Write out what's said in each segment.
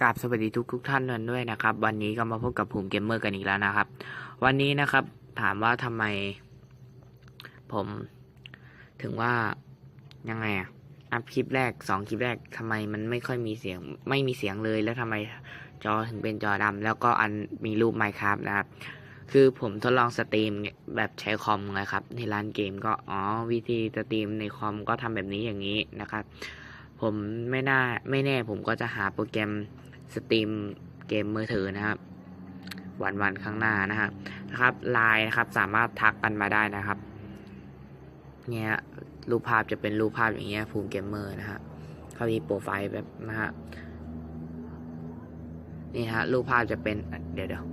กราบสวัสดีทุกทุกท่านกันด้วยนะครับ วันนี้ก็มาพบกับภูมิเกมเมอร์กันอีกแล้วนะครับ วันนี้นะครับ ถามว่าทำไม ผม ถึงว่ายังไงอะอัพคลิปแรกสองคลิปแรกทำไมมันไม่ค่อยมีเสียง ไม่มีเสียงเลยแล้วทำไมจอถึงเป็นจอดำแล้วก็อันมีรูป Minecraft นะครับ คือผมทดลองสตรีมแบบใช้คอมนะครับ ในร้านเกมก็อ๋อวิธีสตรีมในคอมก็ทำแบบนี้อย่างนี้นะครับ ผมไม่น่าไม่แน่ผมก็จะหาโปรแกรม สตรีมเกมมือถือนะครับ วันวันๆข้างหน้านะครับนะครับไลน์นะครับสามารถทักกันมาได้นะครับ เนี่ยรูปภาพจะเป็นรูปภาพอย่างเงี้ยภูมิเกมเมอร์นะฮะเขามีโปรไฟล์แบบนะฮะนี่ฮะรูปภาพจะเป็นเดี๋ยวเดี๋ยว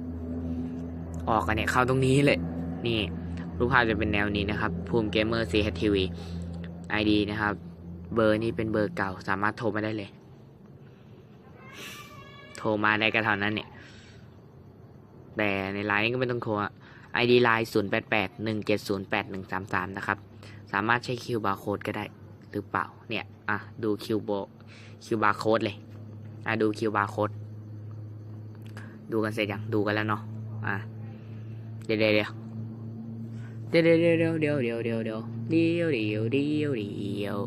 ออกกันเนี่ยเข้าตรงนี้เลยนี่รูปภาพจะเป็นแนวนี้นะครับ ภูมิเกมเมอร์ซีเฮทีวีไอดีนะครับ เบอร์นี้เป็นเบอร์เก่าสามารถโทรมาได้เลย รมาได้ก็เท่านั้นเนี่ย แต่ในไลน์ก็ไม่ต้องโทรไอดีไลน์ศูนย์แปดแปดหนึ่งเจ็ดศูนย์แปดหนึ่งสามสามนะครับ สามารถใช้คิวบาร์โค้ดก็ได้หรือเปล่า เนี่ย อะ ดูคิวโบคิวบาร์โค้ดเลย อะ ดูคิวบาร์โค้ดดูกันเสร็จยัง ดูกันแล้วเนาะ อะ เดี๋ยวเดี๋ยวเดี๋ยวเดี๋ยวเดี๋ยวเดี๋ยวเดี๋ยวเดี๋ยวเดี๋ยวเดี๋ยวเดี๋ยวเดี๋ยวเดี๋ยวเดี๋ยว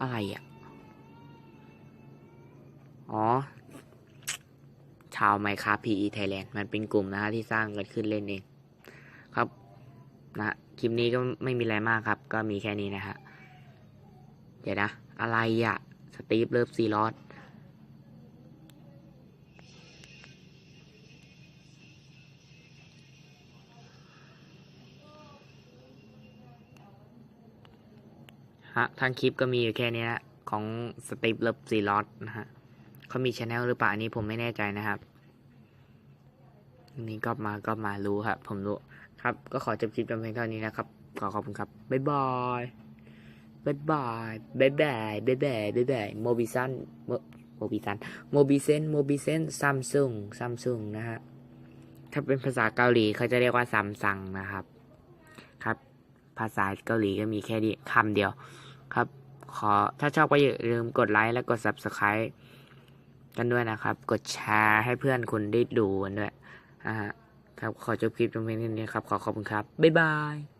อะไรอะ อ๋อ ชาวไมค้า PE Thailand มันเป็นกลุ่มนะฮะที่สร้างกันขึ้นเล่นเอง ครับนะคลิปนี้ก็ไม่มีอะไรมากครับ ก็มีแค่นี้นะฮะเดี๋ยวนะ อะไรอะสตีฟเลิฟซีรอสฮะทางคลิปก็มีอยู่แค่นี้นะของสตีฟเลิฟซีรอสนะฮะ เขามีช anel หรือเปล่าอันนี้ผมไม่แน่ใจนะครับอันนี้ก็มาก็มารู้ครับ ผมรู้ครับ ก็ขอจบคลิปเพียงเท่านี้นะครับ ขอขอบคุณครับ บ๊ายบายบ๊ายบายบ๊ายบายบ๊ายบายบ๊ายบายโมบิซันโมบิซันโมบิเซนโมบิเซนซัมซุงซัมซุงนะฮะถ้าเป็นภาษาเกาหลีเขาจะเรียกว่าซัมซังนะครับ ครับ ภาษาเกาหลีก็มีแค่นี้คำเดียว ครับ ขอถ้าชอบก็อย่าลืมกดไลค์และกด subscribe กันด้วยนะครับ กดแชร์ให้เพื่อนคุณได้ดูกันด้วยอ่าฮะครับขอจบคลิปตรงนี้นี้ครับ ขอขอบคุณครับ บ๊ายบาย